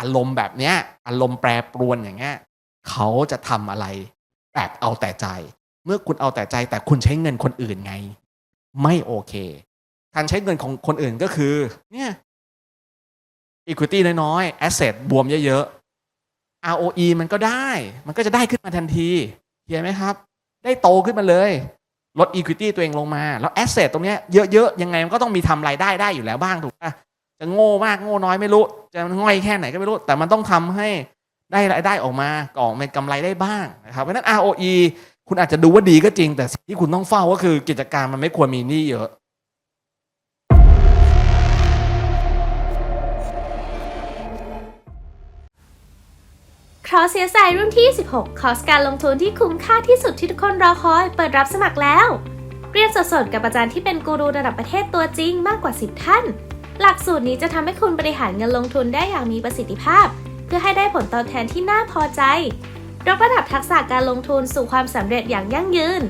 อารมณ์แบบเนี้ยอารมณ์แปรปรวนอย่างเงี้ยเขาจะทำอะไรแบบเอาแต่ใจ เมื่อคุณเอาแต่ใจ แต่คุณใช้เงินคนอื่นไง ไม่โอเค การใช้เงินของคนอื่นก็คือ เนี่ย equity น้อยๆ asset บวมเยอะๆ ROE มันก็ได้ มันก็จะได้ขึ้นมาทันทีเห็นไหมครับ ได้โตขึ้นมาเลย ลด equity ตัวเองลงมา แล้ว asset ตรงเนี้ยเยอะๆ ยังไงมันก็ต้องมีทำรายได้ได้อยู่แล้วบ้างถูกปะจะโง่มากโง่น้อยไม่รู้ จะง่อยแค่ไหนก็ไม่รู้ แต่มันต้องทำให้ได้รายได้ออกมาก่อเป็นกำไรได้บ้างนะครับเพราะฉะนั้น ROE คุณอาจจะดูว่าดีก็จริง แต่สิ่งที่คุณต้องเฝ้าก็คือกิจการมันไม่ควรมีหนี้เยอะคอร์ส CSI รุ่นที่ 16 คอร์สการลงทุนที่คุ้มค่าที่สุดที่ทุกคนรอคอย เปิดรับสมัครแล้ว เรียนสดๆกับอาจารย์ที่เป็นกูรูระดับประเทศตัวจริงมากกว่า 10 ท่าน หลักสูตรนี้จะทำให้คุณบริหารเงินลงทุนได้อย่างมีประสิทธิภาพ เพื่อให้ได้ผลตอบแทนที่น่าพอใจยกระดับทักษะการลงทุนสู่ความสำเร็จอย่างยั่งยืน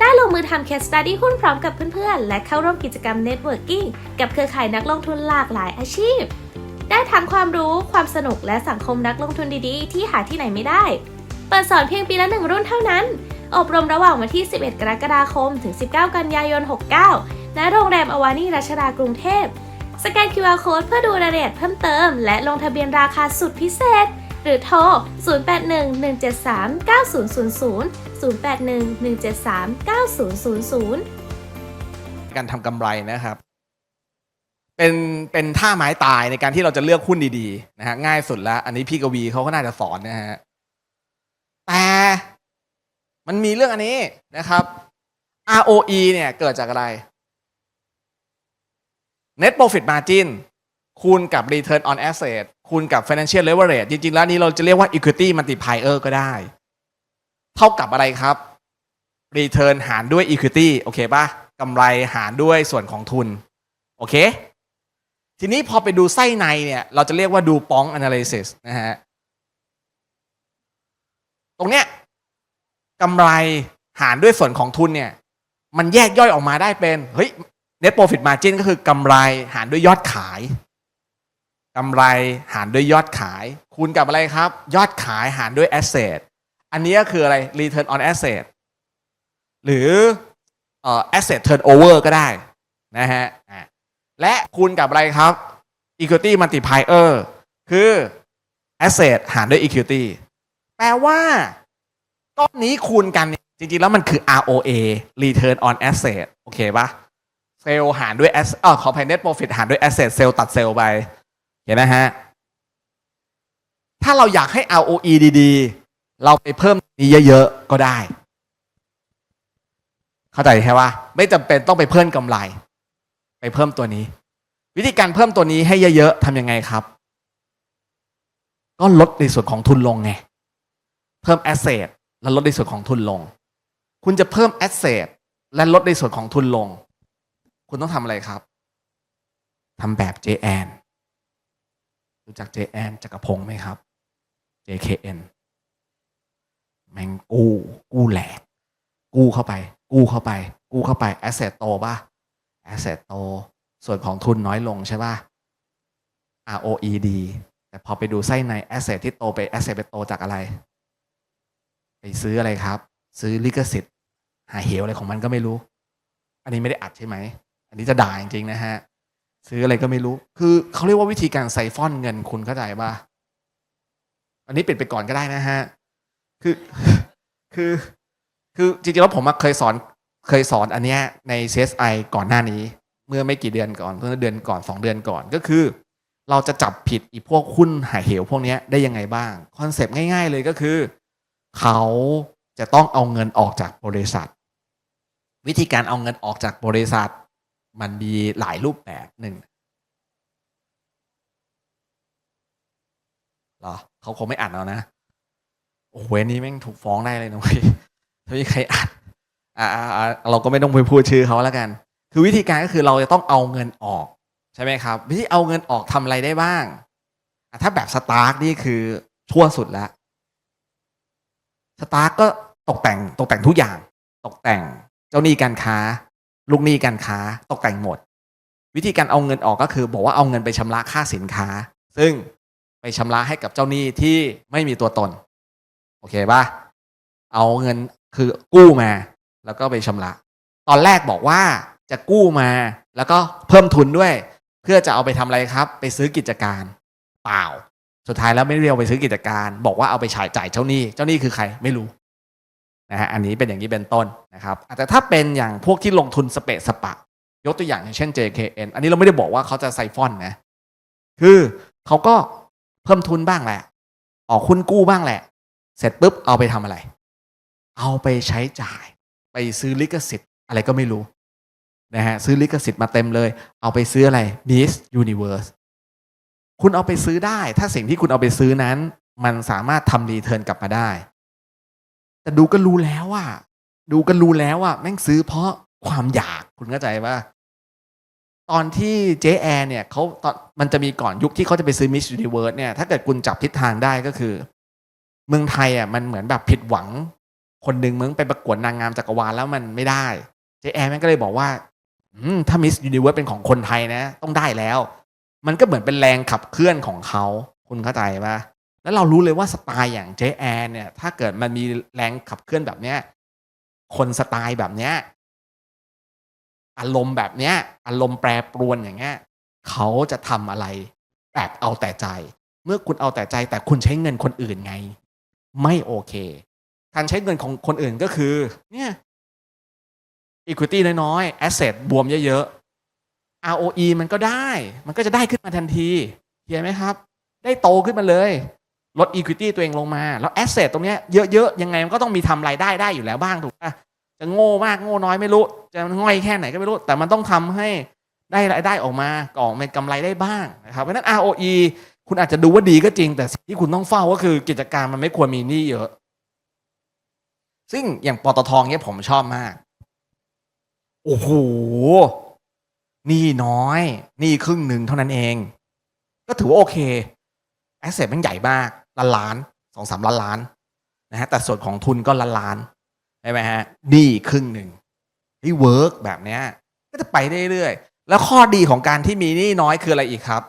ได้ลงมือทำ case study หุ้นพร้อมกับเพื่อนๆ และเข้าร่วมกิจกรรม networking กับเครือข่ายนักลงทุนหลากหลายอาชีพ ได้ทั้งความรู้ความสนุกและสังคมนักลงทุนดีๆ ที่หาที่ไหนไม่ได้ เปิดสอนเพียงปีละหนึ่งรุ่นเท่านั้น อบรมระหว่างวันที่ 11 กรกฎาคม ถึง19 กันยายน 69 ณ โรงแรมอวานีรัชดากรุงเทพ สแกน QR Code เพื่อดูรายละเอียดเพิ่มเติม และลงทะเบียนราคาสุดพิเศษ หรือโทร 0811739000 0811739000 การทำกำไรนะครับ เป็นเป็นท่าไม้ตายในการที่เราจะเลือกหุ้นดีๆนะฮะง่ายสุดแล้วอันนี้พี่กวีเขาก็น่าจะสอนนะฮะแต่มันมีเรื่องอันนี้นะครับ ROE เนี่ยเกิดจากอะไร Net Profit Margin คูณกับ Return on Asset คูณกับ Financial Leverage จริง ๆ แล้วนี้เราจะเรียกว่า Equity Multiplier ก็ได้ เท่ากับอะไรครับ Return หารด้วย Equity โอเคป่ะกำไรหารด้วยส่วนของทุน โอเค ทีนี้พอไปดูไส้ในเนี่ย เราจะเรียกว่าดูปอง analysis นะฮะ ตรงเนี้ยกำไรหารด้วยส่วนของทุนเนี่ย มันแยกย่อยออกมาได้เป็น เฮ้ย net profit margin ก็คือกำไรหารด้วยยอดขายกำไรหารด้วยยอดขาย คูณกับอะไรครับ ยอดขายหารด้วย asset อันนี้ก็คืออะไร return on asset หรืออ asset turnover ก็ได้นะฮะและคูณกับอะไรครับ equity multiplier คือ asset หารด้วย equity แปลว่าก้อนนี้คูณกัน จริง ๆ แล้วมันคือ ROA return on asset โอเคปะ เซลล์หารด้วย asset เออขออภัย net profit หารด้วย asset เซลล์ตัดเซลล์ไป เห็นนะฮะ ถ้าเราอยากให้ ROE ดีๆ เราไปเพิ่มนี้เยอะๆ ก็ได้ เข้าใจใช่ปะไม่จำเป็นต้องไปเพิ่มกำไร ไปเพิ่มตัวนี้ วิธีการเพิ่มตัวนี้ให้เยอะๆทำยังไงครับ ก็ลดในส่วนของทุนลงไง เพิ่ม asset และลดในส่วนของทุนลง คุณจะเพิ่ม asset และลดในส่วนของทุนลง คุณต้องทำอะไรครับทำแบบ JN รู้จัก JN จักรพงศ์ไหมครับ JKN แมงกู้กู้แหลก กู้เข้าไป กู้เข้าไป กู้เข้าไป asset โตป่ะ asset โต ส่วนของทุนน้อยลงใช่ป่ะ ROE ดีแต่พอไปดูไส้ใน asset ที่โตไป asset ไปโตจากอะไร ไปซื้ออะไรครับ ซื้อลิขสิทธิ์ หาเหวอะไรของมันก็ไม่รู้ อันนี้ไม่ได้อัดใช่ไหม อันนี้จะด่าจริงๆนะฮะ ซื้ออะไรก็ไม่รู้ คือเขาเรียกว่าวิธีการไซฟอนเงินคุณเข้าใจป่ะอันนี้ปิดไปก่อนก็ได้นะฮะ คือ คือ คือจริงๆแล้วผมเคยสอนเคยสอนอันเนี้ยใน CSI ก่อนหน้านี้ เมื่อไม่กี่เดือนก่อนเมื่อเดือนก่อนสองเดือนก่อนก็คือ เราจะจับผิดอีพวกหุ้นหายเหวพวกเนี้ยได้ยังไงบ้าง คอนเซปต์ง่าย ๆ เลยก็คือ เขาจะต้องเอาเงินออกจากบริษัท วิธีการเอาเงินออกจากบริษัท มันมีหลายรูปแบบหนึ่งเหรอเขาคงไม่อ่านเอานะโอ้โหนี้แม่งถูกฟ้องได้เลยนะเว้ยถ้ามีใครอ่านอ่าเราก็ไม่ต้องไปพูดชื่อเขาแล้วกัน คือวิธีการก็คือเราจะต้องเอาเงินออก ใช่ไหมครับ วิธีเอาเงินออกทำอะไรได้บ้างถ้าแบบสตาร์กนี่คือชั่วสุดแล้วสตาร์กก็ตกแต่งตกแต่งทุกอย่าง ตกแต่งเจ้าหนี้การค้า ลูกหนี้การค้าตกแต่งหมด วิธีการเอาเงินออกก็คือ บอกว่าเอาเงินไปชำระค่าสินค้า ซึ่งไปชำระให้กับเจ้าหนี้ที่ไม่มีตัวตน โอเคป่ะเอาเงินคือกู้มา แล้วก็ไปชำระ ตอนแรกบอกว่าจะกู้มา แล้วก็เพิ่มทุนด้วย เพื่อจะเอาไปทำอะไรครับ ไปซื้อกิจการ เปล่า สุดท้ายแล้วไม่ได้เอาไปซื้อกิจการ บอกว่าเอาไปฉายจ่ายเจ้าหนี้ เจ้าหนี้คือใคร ไม่รู้ นะฮะอันนี้เป็นอย่างนี้เป็นต้นนะครับแต่ถ้าเป็นอย่างพวกที่ลงทุนสเปะสปะ ยกตัวอย่างอย่างเช่น JKN อันนี้เราไม่ได้บอกว่าเขาจะไซฟอนนะคือเขาก็เพิ่มทุนบ้างแหละออกคุณกู้บ้างแหละ เสร็จปุ๊บเอาไปทำอะไร เอาไปใช้จ่าย ไปซื้อลิขสิทธิ์อะไรก็ไม่รู้นะฮะซื้อลิขสิทธิ์มาเต็มเลย เอาไปซื้ออะไร Miss Universe คุณเอาไปซื้อได้ ถ้าสิ่งที่คุณเอาไปซื้อนั้น มันสามารถทำรีเทิร์นกลับมาได้ แต่ดูก็รู้แล้วว่าดูก็รู้แล้วว่าแม่งซื้อเพราะความอยากคุณเข้าใจป่ะตอนที่เจแอร์เนี่ยเขาตอนมันจะมีก่อนยุคที่เขาจะไปซื้อ Miss Universe เนี่ยถ้าเกิดคุณจับทิศทางได้ก็คือ เมืองไทยอะมันเหมือนแบบผิดหวัง คนหนึ่งมึงไปประกวดนางงามจักรวาลแล้วมันไม่ได้ เจแอร์แม่งก็เลยบอกว่าถ้า Miss Universe เป็นของคนไทยนะ ต้องได้แล้ว มันก็เหมือนเป็นแรงขับเคลื่อนของเขา คุณเข้าใจปะ แล้วเรารู้เลยว่าสไตล์อย่างเจแอร์เนี่ย ถ้าเกิดมันมีแรงขับเคลื่อนแบบเนี้ย คนสไตล์แบบเนี้ย อารมณ์แบบเนี้ย อารมณ์แปรปรวนอย่างเงี้ยเขาจะทำอะไรแบบเอาแต่ใจ เมื่อคุณเอาแต่ใจ แต่คุณใช้เงินคนอื่นไง ไม่โอเค การใช้เงินของคนอื่นก็คือ เนี่ย equity น้อยๆ asset บวมเยอะๆ ROE มันก็ได้ มันก็จะได้ขึ้นมาทันที เห็นไหมครับ ได้โตขึ้นมาเลย ลด equity ตัวเองลงมา แล้ว asset ตรงนี้เยอะๆ ยังไงมันก็ต้องมีทำรายได้ได้อยู่แล้วบ้างถูกปะจะโง่มากโง่น้อยไม่รู้ จะง่อยแค่ไหนก็ไม่รู้ แต่มันต้องทำให้ได้รายได้ออกมาก่อเป็นกำไรได้บ้างนะครับเพราะฉะนั้น ROE คุณอาจจะดูว่าดีก็จริง แต่สิ่งที่คุณต้องเฝ้าก็คือกิจการมันไม่ควรมีหนี้เยอะ ซึ่งอย่างปตทเนี้ยผมชอบมาก โอ้โหหนี้น้อยหนี้ครึ่งหนึ่งเท่านั้นเอง ก็ถือว่าโอเคแอสเซทมันใหญ่มาก ล้านล้านสองสามล้านล้านนะฮะแต่ส่วนของทุนก็ล้านล้านใช่ไหมฮะหนี้ครึ่งหนึ่งที่เวิร์กแบบเนี้ยก็จะไปเรื่อยๆแล้วข้อดีของการที่มีหนี้น้อยคืออะไรอีกครับ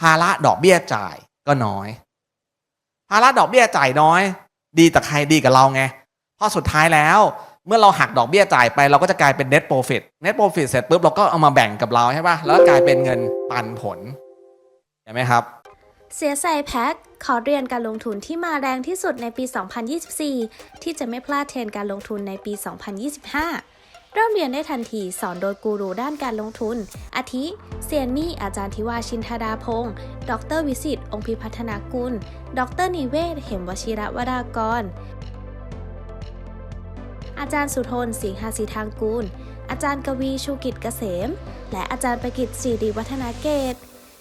ภาระดอกเบี้ยจ่ายก็น้อย ภาระดอกเบี้ยจ่ายน้อย ดีแต่ใครดีกับเราไงเพราะสุดท้ายแล้วเมื่อเราหักดอกเบี้ยจ่ายไปเราก็จะกลายเป็น net profit net profit เสร็จปุ๊บเราก็เอามาแบ่งกับเราใช่ป่ะแล้วก็กลายเป็นเงินปันผลเห็นไหมครับ เสียใจแพ็คขอเรียนการลงทุนที่มาแรงที่สุดในปี 2024 ที่จะไม่พลาดเทรนการลงทุนในปี 2025 เริ่มเรียนได้ทันทีสอนโดยกูรูด้านการลงทุน อาทิ เซียนมี่ อาจารย์ทิวาชินธดาพงศ์ ดรวิสิต องค์พิพัฒนากุล ดรนิเวศ เหมวชิระวรากร อาจารย์สุทน สิงหาสีทางกูล อาจารย์กวีชูกิจเกษม และอาจารย์ประกิตศิริวัฒนาเกต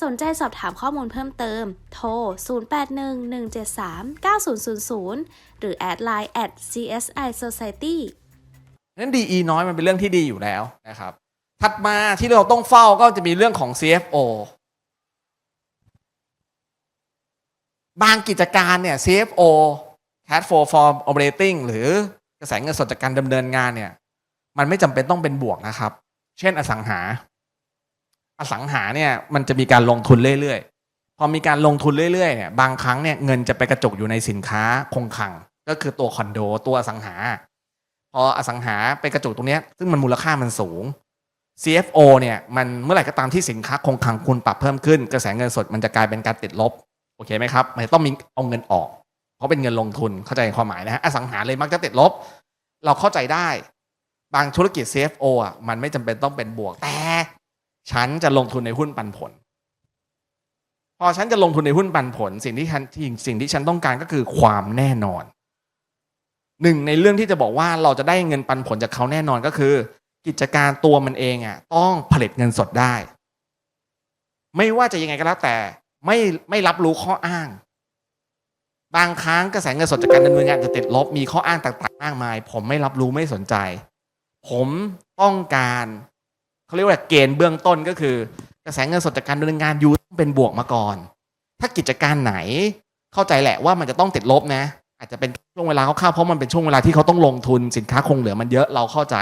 สนใจสอบถามข้อมูลเพิ่มเติม โทร 0811739000 หรือแอดไลน์ at CSI Society นั้น DE น้อยมันเป็นเรื่องที่ดีอยู่แล้วนะครับ ถัดมาที่เราต้องเฝ้าก็จะมีเรื่องของ CFO บางกิจการเนี่ย CFO Cash Flow from Operating หรือกระแสเงินสดจากการดำเนินงานเนี่ย มันไม่จำเป็นต้องเป็นบวกนะครับ เช่นอสังหา อสังหาเนี่ยมันจะมีการลงทุนเรื่อยๆ พอมีการลงทุนเรื่อยๆเนี่ยบางครั้งเนี่ยเงินจะไปกระจุกอยู่ในสินค้าคงคลัง ก็คือตัวคอนโดตัวอสังหา พออสังหาไปกระจุกตรงนี้ซึ่งมันมูลค่ามันสูง CFO เนี่ยมันเมื่อไหร่ก็ตามที่สินค้าคงคลังคุณปรับเพิ่มขึ้น กระแสเงินสดมันจะกลายเป็นการติดลบโอเคไหมครับมันต้องมีเอาเงินออก เพราะเป็นเงินลงทุนเข้าใจความหมายนะฮะอสังหาเลยมักจะติดลบ เราเข้าใจได้ บางธุรกิจ CFO อะมันไม่จำเป็นต้องเป็นบวกแต่ ฉันจะลงทุนในหุ้นปันผล พอฉันจะลงทุนในหุ้นปันผล สิ่งที่ฉันสิ่งที่ฉันต้องการก็คือความแน่นอนหนึ่งในเรื่องที่จะบอกว่าเราจะได้เงินปันผลจากเขาแน่นอนก็คือ กิจการตัวมันเองอะต้องผลิตเงินสดได้ ไม่ว่าจะยังไงก็แล้วแต่ไม่ไม่รับรู้ข้ออ้าง บางครั้งกระแสเงินสดจากการดำเนินงานจะติดลบมีข้ออ้างต่างๆมากมาย ผมไม่รับรู้ไม่สนใจ ผมต้องการ เขาเรียกว่าเกณฑ์เบื้องต้นก็คือ กระแสเงินสดจากการดำเนินงานยูต้องเป็นบวกมาก่อน ถ้ากิจการไหนเข้าใจแหละว่ามันจะต้องติดลบนะ อาจจะเป็นช่วงเวลาคร่าวๆเพราะมันเป็นช่วงเวลาที่เขาต้องลงทุนสินค้าคงเหลือมันเยอะเราเข้าใจ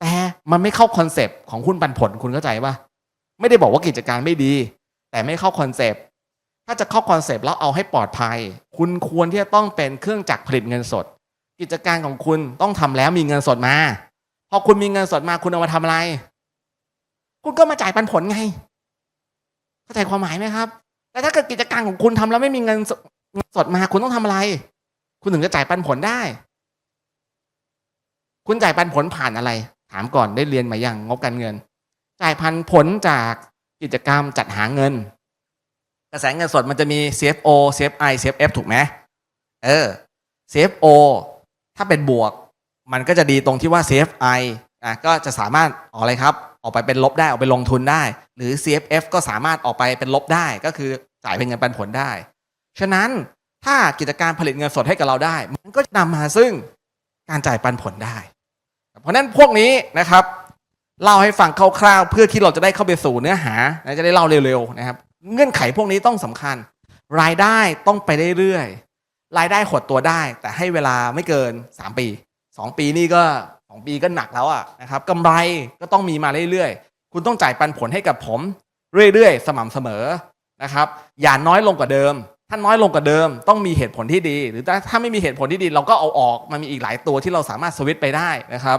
แต่มันไม่เข้าคอนเซปต์ของหุ้นปันผลคุณเข้าใจปะไม่ได้บอกว่ากิจการไม่ดี แต่ไม่เข้าคอนเซปต์ถ้าจะเข้าคอนเซปต์แล้วเอาให้ปลอดภัย คุณควรที่จะต้องเป็นเครื่องจักรผลิตเงินสด กิจการของคุณต้องทำแล้วมีเงินสดมา พอคุณมีเงินสดมาคุณเอามาทำอะไร คุณก็มาจ่ายปันผลไงเข้าใจความหมายไหมครับ แต่ถ้าเกิดกิจการของคุณทำแล้วไม่มีเงินสดเงินสดมาคุณต้องทำอะไร คุณถึงจะจ่ายปันผลได้ คุณจ่ายปันผลผ่านอะไร ถามก่อนได้เรียนมายังงบการเงิน จ่ายพันผลจากกิจกรรมจัดหาเงิน กระแสเงินสดมันจะมี CFO CFI CFF ถูกไหมเออ CFO ถ้าเป็นบวก มันก็จะดีตรงที่ว่า CFI อะก็จะสามารถออกอะไรครับ ออกไปเป็นลบได้ออกไปลงทุนได้ หรือ CFF ก็สามารถออกไปเป็นลบได้ก็คือจ่ายเป็นเงินปันผลได้ ฉะนั้นถ้ากิจการผลิตเงินสดให้กับเราได้ มันก็จะนำมาซึ่งการจ่ายปันผลได้ เพราะนั้นพวกนี้นะครับเล่าให้ฟังคร่าวๆเพื่อที่เราจะได้เข้าไปสู่เนื้อหาและจะได้เล่าเร็วๆนะครับ เงื่อนไขพวกนี้ต้องสำคัญ รายได้ต้องไปเรื่อยๆรายได้หดตัวได้ แต่ให้เวลาไม่เกิน 3 ปี 2 ปีนี่ก็ 2 ปีก็หนักแล้วอะนะครับกำไรก็ต้องมีมาเรื่อยๆ คุณต้องจ่ายปันผลให้กับผมเรื่อยๆ สม่ำเสมอนะครับอย่าน้อยลงกว่าเดิม ถ้าน้อยลงกว่าเดิม ต้องมีเหตุผลที่ดี หรือถ้าถ้าไม่มีเหตุผลที่ดี เราก็เอาออกมันมีอีกหลายตัวที่เราสามารถสวิตไปได้นะครับ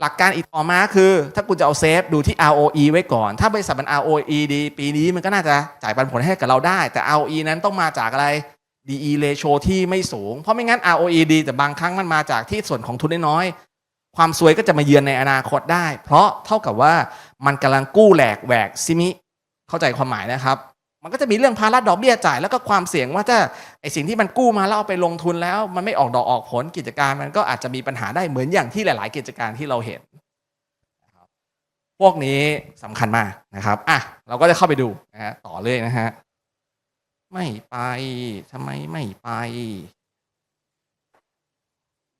หลักการอีกต่อมาคือ ถ้าคุณจะเอาเซฟดูที่ ROE ไว้ก่อน ถ้าบริษัทมัน ROE ดี ปีนี้มันก็น่าจะจ่ายปันผลให้กับเราได้ แต่ ROE นั้นต้องมาจากอะไร DE ratio ที่ไม่สูง เพราะไม่งั้น ROE ดี แต่บางครั้งมันมาจากที่ส่วนของทุนน้อย ความซวยก็จะมาเยือนในอนาคตได้ เพราะเท่ากับว่ามันกำลังกู้แหลกแหวกซิมิ เข้าใจความหมายนะครับ มันก็จะมีเรื่องภาระดอกเบี้ยจ่ายแล้วก็ความเสี่ยงว่าถ้าไอสิ่งที่มันกู้มาแล้วเอาไปลงทุนแล้ว มันไม่ออกดอกออกผลกิจการ มันก็อาจจะมีปัญหาได้เหมือนอย่างที่หลาย ๆ กิจการที่เราเห็นพวกนี้สำคัญมากนะครับอะเราก็จะเข้าไปดูนะฮะต่อเลยนะฮะไม่ไปทำไมไม่ไป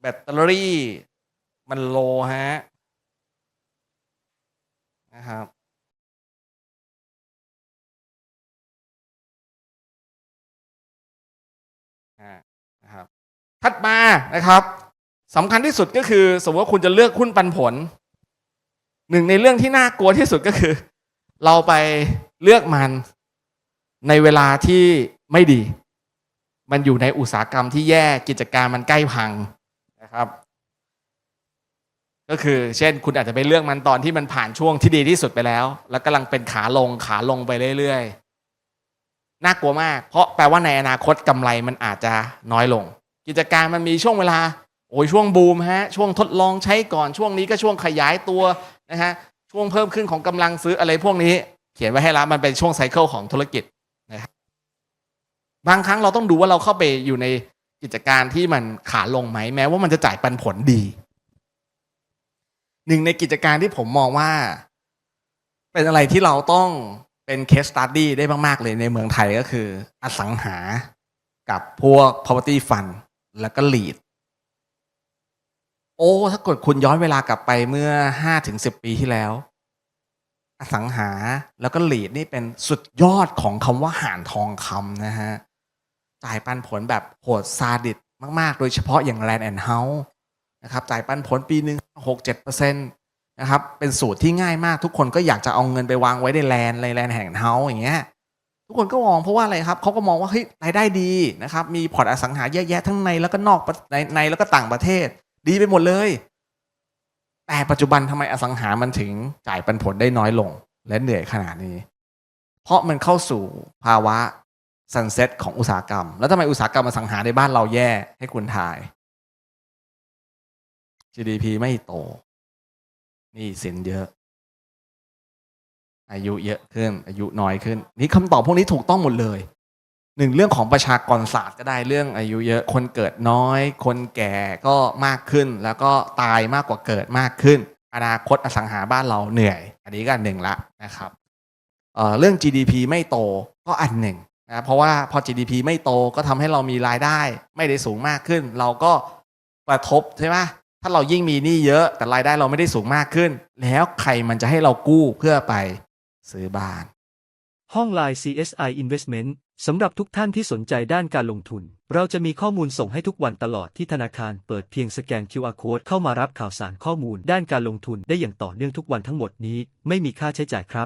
แบตเตอรี่ มันโลฮะนะครับนะครับถัดมานะครับสำคัญที่สุดก็คือ สมมติว่าคุณจะเลือกหุ้นปันผล หนึ่งในเรื่องที่น่ากลัวที่สุดก็คือ เราไปเลือกมันในเวลาที่ไม่ดี มันอยู่ในอุตสาหกรรมที่แย่กิจการมันใกล้พังนะครับ ก็คือเช่นคุณอาจจะไปเลือกมันตอนที่มันผ่านช่วงที่ดีที่สุดไปแล้ว แล้วกำลังเป็นขาลงขาลงไปเรื่อยๆน่ากลัวมาก เพราะแปลว่าในอนาคตกำไรมันอาจจะน้อยลง กิจการมันมีช่วงเวลา โอ้ยช่วงบูมฮะช่วงทดลองใช้ก่อนช่วงนี้ก็ช่วงขยายตัวนะฮะช่วงเพิ่มขึ้นของกำลังซื้ออะไรพวกนี้ เขียนไว้ให้แล้วมันเป็นช่วงไซเคิลของธุรกิจนะครับบางครั้งเราต้องดูว่าเราเข้าไปอยู่ในกิจการที่มันขาลงไหมแม้ว่ามันจะจ่ายปันผลดี หนึ่งในกิจการที่ผมมองว่า เป็นอะไรที่เราต้องเป็นเคสตัดดี้ได้มาก ๆ เลยในเมืองไทยก็คือ อสังหากับพวก property fund แล้วก็ lead โอ้ ถ้ากดคุณย้อนเวลากลับไปเมื่อห้าถึงสิบปีที่แล้ว อสังหาแล้วก็ lead นี่เป็นสุดยอดของคำว่าห่านทองคำนะฮะจ่ายปันผลแบบโหดซาดิสมาก ๆ โดยเฉพาะอย่าง Land and House นะครับจ่ายปันผลปีหนึ่งหกเจ็ดเปอร์เซ็นต์นะครับเป็นสูตรที่ง่ายมากทุกคนก็อยากจะเอาเงินไปวางไว้ในแลนในแลนแห่งเฮาอย่างเงี้ยทุกคนก็มองเพราะว่าอะไรครับเขาก็มองว่าเฮ้ยรายได้ดีนะครับมีพอร์ตอสังหาเยอะแยะทั้งในแล้วก็นอกในในแล้วก็ต่างประเทศ ดีไปหมดเลย แต่ปัจจุบันทำไมอสังหามันถึงจ่ายปันผลได้น้อยลง และเหนื่อยขนาดนี้ เพราะมันเข้าสู่ภาวะซันเซ็ตของอุตสาหกรรม แล้วทำไมอุตสาหกรรมอสังหาในบ้านเราแย่ให้คุณทาย GDP ไม่โตนี่สินเยอะ อายุเยอะขึ้น อายุน้อยขึ้น นี่คำตอบพวกนี้ถูกต้องหมดเลยหนึ่งเรื่องของประชากรศาสตร์ก็ได้เรื่องอายุเยอะคนเกิดน้อย คนแก่ก็มากขึ้น แล้วก็ตายมากกว่าเกิดมากขึ้น อนาคตอสังหาบ้านเราเหนื่อย อันนี้ก็อันหนึ่งละนะครับเเรื่อง GDP ไม่โตก็อันหนึ่งนะเพราะว่าพอ GDP ไม่โตก็ทำให้เรามีรายได้ ไม่ได้สูงมากขึ้น เราก็กระทบใช่ไหม ถ้าเรายิ่งมีหนี้เยอะแต่รายได้เราไม่ได้สูงมากขึ้น แล้วใครมันจะให้เรากู้เพื่อไปซื้อบ้าน ห้องไลน์ CSI Investment สำหรับทุกท่านที่สนใจด้านการลงทุน เราจะมีข้อมูลส่งให้ทุกวันตลอดที่ธนาคารเปิดเพียงสแกน QR Code เข้ามารับข่าวสารข้อมูลด้านการลงทุนได้อย่างต่อเนื่องทุกวันทั้งหมดนี้ ไม่มีค่าใช้จ่ายครับ